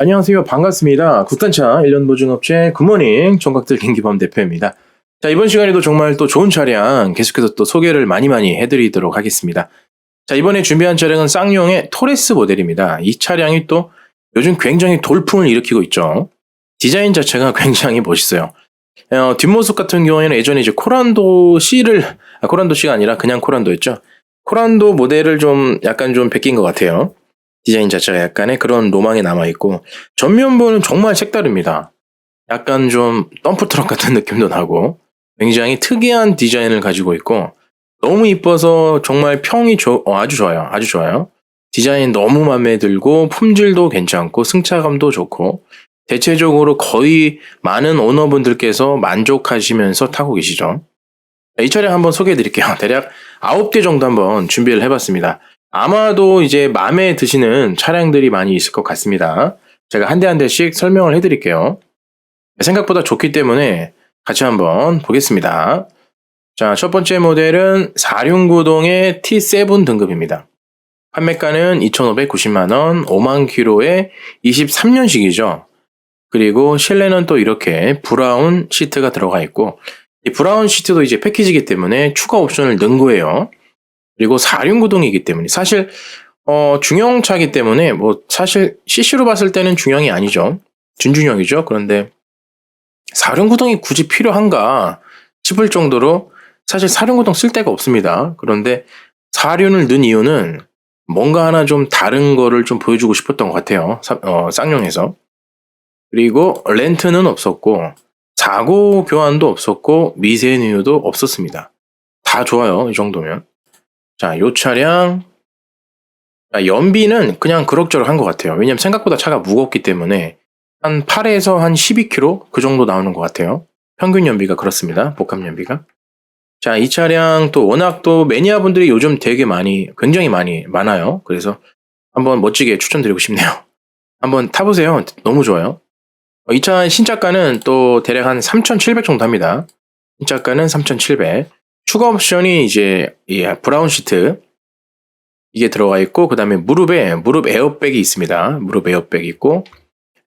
안녕하세요. 반갑습니다. 국산차 1년 보증업체 굿모닝 총각들 김기범 대표입니다. 자, 이번 시간에도 정말 또 좋은 차량 계속해서 또 소개를 많이 많이 해드리도록 하겠습니다. 자, 이번에 준비한 차량은 쌍용의 토레스 모델입니다. 이 차량이 또 요즘 굉장히 돌풍을 일으키고 있죠. 디자인 자체가 굉장히 멋있어요. 어, 뒷모습 같은 경우에는 예전에 이제 코란도 C를, 아, 코란도 C가 아니라 그냥 코란도였죠. 코란도 모델을 좀 약간 좀 베낀 것 같아요. 디자인 자체가 약간의 그런 로망이 남아있고, 전면부는 정말 색다릅니다. 약간 좀 덤프트럭 같은 느낌도 나고, 굉장히 특이한 디자인을 가지고 있고, 너무 이뻐서 정말 평이 조- 어, 아주 좋아요. 아주 좋아요. 디자인 너무 마음에 들고, 품질도 괜찮고, 승차감도 좋고, 대체적으로 거의 많은 오너분들께서 만족하시면서 타고 계시죠. 이 차량 한번 소개해 드릴게요. 대략 9대 정도 한번 준비를 해봤습니다. 아마도 이제 마음에 드시는 차량들이 많이 있을 것 같습니다. 제가 한 대 한 대씩 설명을 해 드릴게요. 생각보다 좋기 때문에 같이 한번 보겠습니다. 자, 첫 번째 모델은 469동의 T7 등급입니다. 판매가는 2,590만원, 5만 킬로에 23년식이죠. 그리고 실내는 또 이렇게 브라운 시트가 들어가 있고, 이 브라운 시트도 이제 패키지이기 때문에 추가 옵션을 넣은 거예요. 그리고 4륜구동이기 때문에 사실 어, 중형차기 때문에 뭐 사실 CC로 봤을 때는 중형이 아니죠. 준중형이죠. 그런데 4륜구동이 굳이 필요한가 싶을 정도로 사실 4륜구동 쓸 데가 없습니다. 그런데 4륜을 넣은 이유는 뭔가 하나 좀 다른 거를 좀 보여주고 싶었던 것 같아요. 사- 어, 쌍용에서. 그리고 렌트는 없었고 사고 교환도 없었고 미세누유도 없었습니다. 다 좋아요. 이 정도면. 자, 요 차량 아, 연비는 그냥 그럭저럭 한 것 같아요. 왜냐면 생각보다 차가 무겁기 때문에 한 8에서 한 12km 그 정도 나오는 것 같아요. 평균 연비가 그렇습니다. 복합 연비가. 자, 이 차량 또 워낙 또 매니아 분들이 요즘 되게 많이, 굉장히 많이 많아요. 그래서 한번 멋지게 추천드리고 싶네요. 한번 타보세요. 너무 좋아요. 어, 이차 신차가는 또 대략 한 3,700 정도 합니다. 신차가는 3,700. 추가 옵션이 이제 이 브라운 시트 이게 들어가 있고 그 다음에 무릎에 무릎 에어백이 있습니다. 무릎 에어백이 있고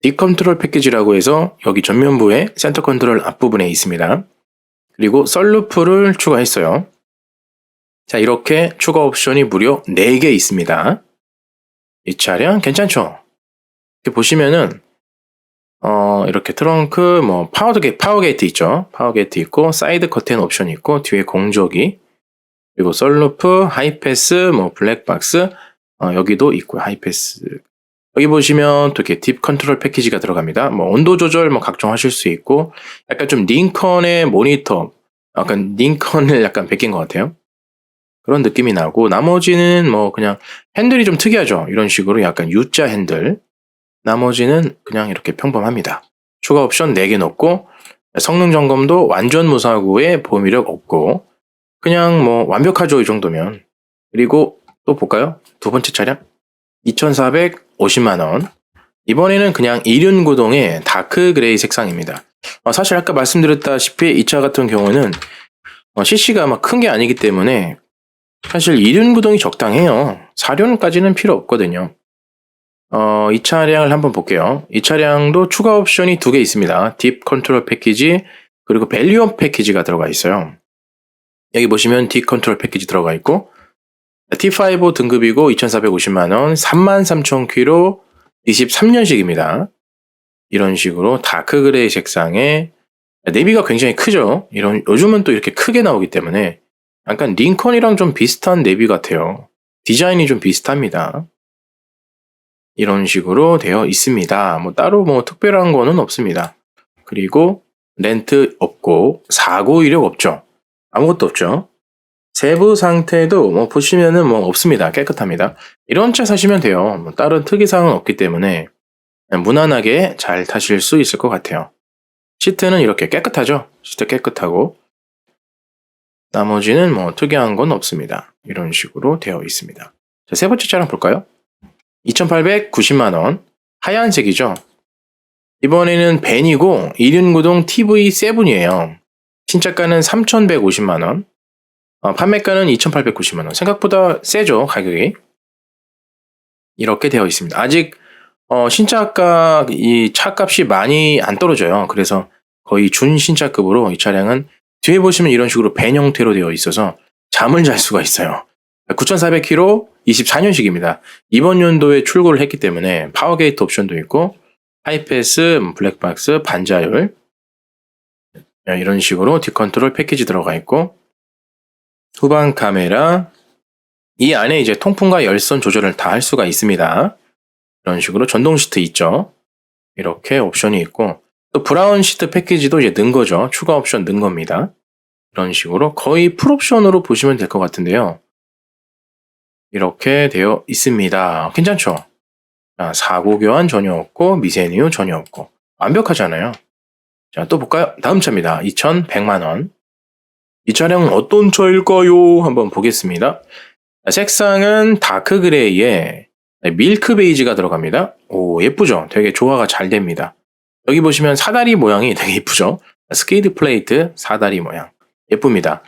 뒷 컨트롤 패키지라고 해서 여기 전면부에 센터 컨트롤 앞부분에 있습니다. 그리고 썰루프를 추가했어요. 자 이렇게 추가 옵션이 무려 4개 있습니다. 이 차량 괜찮죠? 이렇게 보시면은 어, 이렇게 트렁크, 뭐, 파워게, 파워게이트 있죠. 파워게이트 있고, 사이드 커튼 옵션 있고, 뒤에 공조기, 그리고 썰루프, 하이패스, 뭐, 블랙박스, 어, 여기도 있고요. 하이패스. 여기 보시면 또 이렇게 딥 컨트롤 패키지가 들어갑니다. 뭐, 온도 조절 뭐, 각종 하실 수 있고, 약간 좀 링컨의 모니터, 약간 링컨을 약간 베낀 것 같아요. 그런 느낌이 나고, 나머지는 뭐, 그냥 핸들이 좀 특이하죠. 이런 식으로 약간 U자 핸들. 나머지는 그냥 이렇게 평범합니다. 추가 옵션 4개 넣고 성능 점검도 완전 무사고에 보험이력 없고 그냥 뭐 완벽하죠 이 정도면 그리고 또 볼까요? 두 번째 차량 2,450만원 이번에는 그냥 1륜 구동의 다크 그레이 색상입니다. 어, 사실 아까 말씀드렸다시피 이 차 같은 경우는 어, CC가 막 큰 게 아니기 때문에 사실 2륜 구동이 적당해요. 4륜까지는 필요 없거든요. 어, 이 차량을 한번 볼게요. 이 차량도 추가 옵션이 두 개 있습니다. 딥 컨트롤 패키지, 그리고 밸류업 패키지가 들어가 있어요. 여기 보시면 딥 컨트롤 패키지 들어가 있고, T5 등급이고 2,450만 원, 33,000km, 23년식입니다. 이런 식으로 다크 그레이 색상에, 내비가 굉장히 크죠? 이런, 요즘은 또 이렇게 크게 나오기 때문에, 약간 링컨이랑 좀 비슷한 내비 같아요. 디자인이 좀 비슷합니다. 이런 식으로 되어 있습니다. 뭐 따로 뭐 특별한 거는 없습니다. 그리고 렌트 없고 사고 이력 없죠. 아무것도 없죠. 세부 상태도 뭐 보시면은 뭐 없습니다. 깨끗합니다. 이런 차 사시면 돼요. 뭐 다른 특이사항은 없기 때문에 무난하게 잘 타실 수 있을 것 같아요. 시트는 이렇게 깨끗하죠. 시트 깨끗하고 나머지는 뭐 특이한 건 없습니다. 이런 식으로 되어 있습니다. 자, 세 번째 차량 볼까요? 2,890만원. 하얀색이죠. 이번에는 벤이고 1륜구동 TV7이에요. 신차가는 3,150만원. 어, 판매가는 2,890만원. 생각보다 세죠, 가격이. 이렇게 되어 있습니다. 아직 어, 신차가 이 차값이 많이 안 떨어져요. 그래서 거의 준신차급으로 이 차량은 뒤에 보시면 이런 식으로 밴 형태로 되어 있어서 잠을 잘 수가 있어요. 9,400km 24년식입니다. 이번 연도에 출고를 했기 때문에 파워게이트 옵션도 있고 하이패스, 블랙박스, 반자율 이런 식으로 뒷컨트롤 패키지 들어가 있고 후방 카메라 이 안에 이제 통풍과 열선 조절을 다 할 수가 있습니다. 이런 식으로 전동 시트 있죠. 이렇게 옵션이 있고 또 브라운 시트 패키지도 이제 넣은 거죠. 추가 옵션 넣은 겁니다. 이런 식으로 거의 풀옵션으로 보시면 될 것 같은데요. 이렇게 되어 있습니다. 괜찮죠? 자, 사고 교환 전혀 없고 미세뉴 전혀 없고 완벽하잖아요. 자, 또 볼까요? 다음 차입니다. 2,100만 원. 이 차량은 어떤 차일까요? 한번 보겠습니다. 자, 색상은 다크 그레이에 밀크 베이지가 들어갑니다. 오, 예쁘죠? 되게 조화가 잘 됩니다. 여기 보시면 사다리 모양이 되게 예쁘죠? 스케이드 플레이트 사다리 모양. 예쁩니다.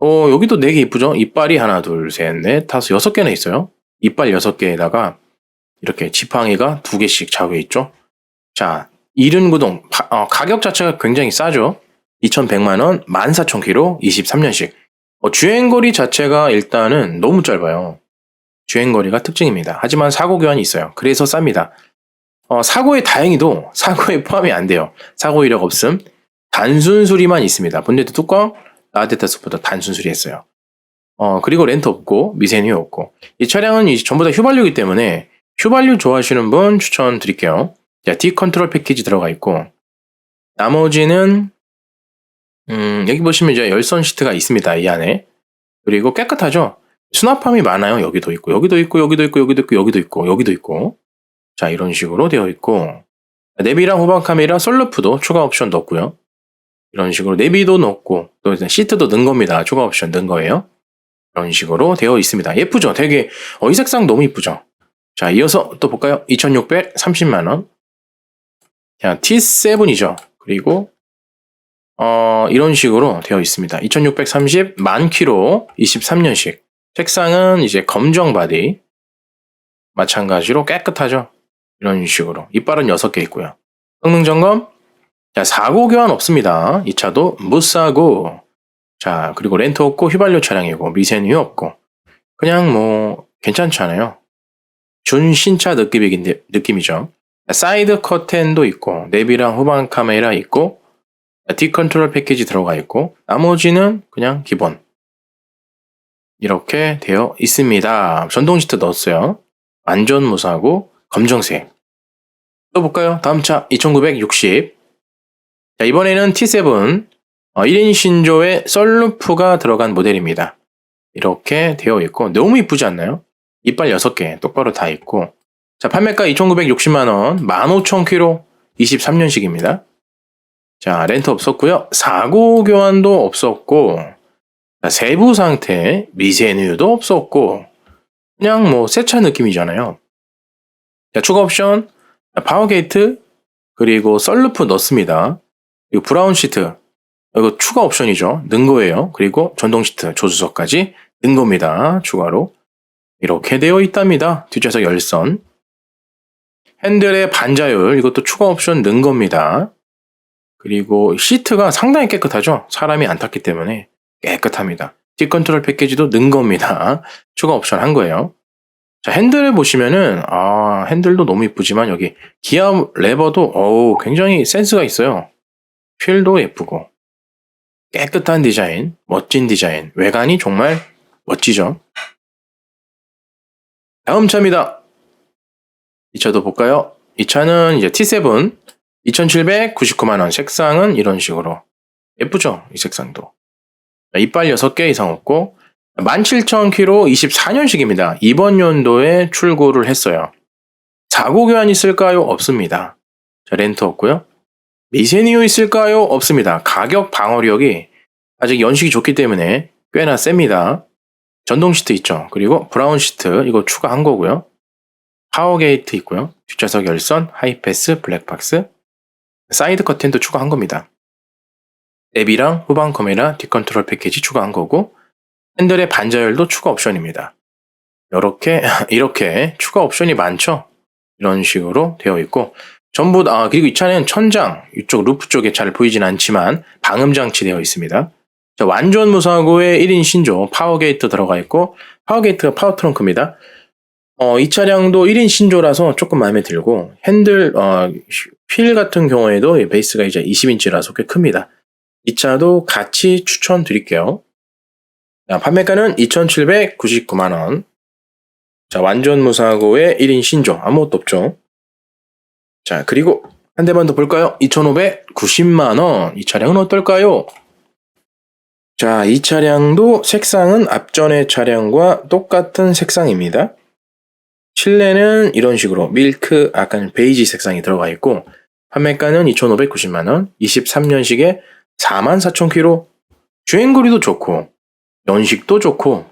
어, 여기도 4개 이쁘죠? 이빨이 하나, 둘, 셋, 넷, 다섯, 여섯 개나 있어요. 이빨 여섯 개에다가 이렇게 지팡이가 두 개씩 잡여 있죠. 자, 이륜 구동 어, 가격 자체가 굉장히 싸죠. 2,100만원, 14,000km, 23년식. 어, 주행거리 자체가 일단은 너무 짧아요. 주행거리가 특징입니다. 하지만 사고 교환이 있어요. 그래서 쌉니다. 어, 사고에 다행히도 사고에 포함이 안 돼요. 사고 이력 없음. 단순 수리만 있습니다. 본네트 뚜껑, 라데타스보다 단순 수리했어요. 어, 그리고 렌트 없고, 미세뉴 없고. 이 차량은 이제 전부 다 휘발유이기 때문에 휘발유 좋아하시는 분 추천드릴게요. 자, D 컨트롤 패키지 들어가 있고, 나머지는, 음, 여기 보시면 이제 열선 시트가 있습니다. 이 안에. 그리고 깨끗하죠? 수납함이 많아요. 여기도 있고, 여기도 있고, 여기도 있고, 여기도 있고, 여기도 있고, 여기도 있고. 자, 이런 식으로 되어 있고, 내비랑 후방 카메라, 솔루프도 추가 옵션 넣었고요. 이런 식으로 내비도 넣고, 또 시트도 넣은 겁니다. 추가 옵션 넣은 거예요. 이런 식으로 되어 있습니다. 예쁘죠? 되게, 어, 이 색상 너무 이쁘죠? 자, 이어서 또 볼까요? 2630만원. 자, T7이죠. 그리고, 어, 이런 식으로 되어 있습니다. 2630만 킬로 23년식. 색상은 이제 검정 바디. 마찬가지로 깨끗하죠. 이런 식으로. 이빨은 6개 있고요. 성능 점검. 자, 사고 교환 없습니다. 이 차도 무사고. 자, 그리고 렌트 없고 휘발유 차량이고 미세뉴 없고. 그냥 뭐 괜찮잖아요. 준신차 느낌이긴데, 느낌이죠. 사이드 커튼도 있고 내비랑 후방 카메라 있고 D 컨트롤 패키지 들어가 있고 나머지는 그냥 기본 이렇게 되어 있습니다. 전동 시트 넣었어요. 완전 무사고 검정색. 또 볼까요? 다음 차 2960. 자, 이번에는 T7 어, 1인 신조의 썰루프가 들어간 모델입니다. 이렇게 되어 있고 너무 이쁘지 않나요? 이빨 6개 똑바로 다 있고 자 판매가 2,960만원 15,000km 23년식입니다. 자 렌트 없었고요. 사고 교환도 없었고 자, 세부 상태 미세누유도 없었고 그냥 뭐 새 차 느낌이잖아요. 자, 추가 옵션 파워게이트 그리고 썰루프 넣습니다. 그리고 브라운 시트 이거 추가 옵션이죠. 넣은 거예요. 그리고 전동 시트 조수석까지 넣은 겁니다. 추가로 이렇게 되어 있답니다. 뒷좌석 열선 핸들의 반자율 이것도 추가 옵션 넣은 겁니다. 그리고 시트가 상당히 깨끗하죠. 사람이 안 탔기 때문에 깨끗합니다. 뒷 컨트롤 패키지도 넣은 겁니다. 추가 옵션 한 거예요. 자, 핸들을 보시면은, 아, 핸들도 너무 이쁘지만 여기 기아 레버도, 어우, 굉장히 센스가 있어요. 휠도 예쁘고, 깨끗한 디자인, 멋진 디자인, 외관이 정말 멋지죠. 다음 차입니다. 이 차도 볼까요? 이 차는 이제 T7, 2799만원, 색상은 이런 식으로. 예쁘죠? 이 색상도. 이빨 6개 이상 없고 17,000km 24년식입니다. 이번 연도에 출고를 했어요. 사고 교환 있을까요? 없습니다. 자, 렌트 없고요. 미세니오 있을까요? 없습니다. 가격 방어력이 아직 연식이 좋기 때문에 꽤나 셉니다. 전동 시트 있죠. 그리고 브라운 시트 이거 추가한 거고요. 파워 게이트 있고요. 뒷좌석 열선, 하이패스, 블랙박스, 사이드 커튼도 추가한 겁니다. 앱이랑 후방 카메라 뒷컨트롤 패키지 추가한 거고 핸들의 반자율도 추가 옵션입니다. 이렇게 이렇게 추가 옵션이 많죠. 이런 식으로 되어 있고 전부 다, 아, 그리고 이 차는 천장, 이쪽 루프 쪽에 잘 보이진 않지만 방음 장치 되어 있습니다. 자, 완전 무사고의 1인 신조 파워 게이트 들어가 있고 파워 게이트가 파워 트렁크입니다. 어, 이 차량도 1인 신조라서 조금 마음에 들고 핸들 어, 휠 같은 경우에도 이 베이스가 이제 20인치라서 꽤 큽니다. 이 차도 같이 추천드릴게요. 자, 판매가는 2,799만 원. 자, 완전 무사고의 1인 신조 아무것도 없죠. 자, 그리고 한 대만 더 볼까요? 2,590만 원. 이 차량은 어떨까요? 자, 이 차량도 색상은 앞전의 차량과 똑같은 색상입니다. 실내는 이런 식으로 밀크 약간 베이지 색상이 들어가 있고 판매가는 2,590만 원, 23년식에 44,000km, 주행거리도 좋고 연식도 좋고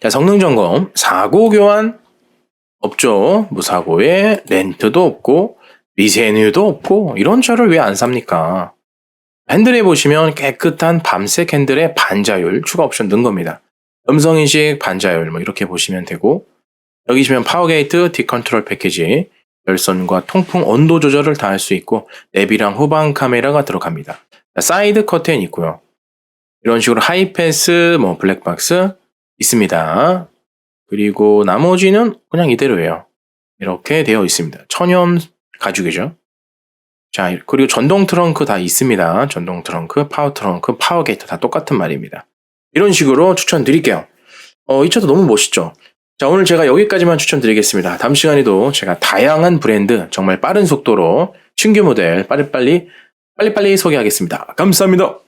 자, 성능 점검, 사고 교환 없죠. 무사고에 렌트도 없고 미세누도 없고 이런 차를 왜 안 삽니까? 핸들에 보시면 깨끗한 밤색 핸들에 반자율 추가 옵션 넣은 겁니다. 음성인식 반자율 뭐 이렇게 보시면 되고 여기 보시면 파워게이트 디컨트롤 패키지 열선과 통풍 온도 조절을 다 할 수 있고 내비랑 후방 카메라가 들어갑니다. 사이드 커튼 있고요. 이런 식으로 하이패스 뭐 블랙박스 있습니다. 그리고 나머지는 그냥 이대로예요. 이렇게 되어 있습니다. 천연 가죽이죠. 자, 그리고 전동 트렁크 다 있습니다. 전동 트렁크, 파워 트렁크, 파워 게이트 다 똑같은 말입니다. 이런 식으로 추천드릴게요. 어, 이 차도 너무 멋있죠? 자, 오늘 제가 여기까지만 추천드리겠습니다. 다음 시간에도 제가 다양한 브랜드, 정말 빠른 속도로 신규 모델 빨리빨리, 빨리빨리 소개하겠습니다. 감사합니다.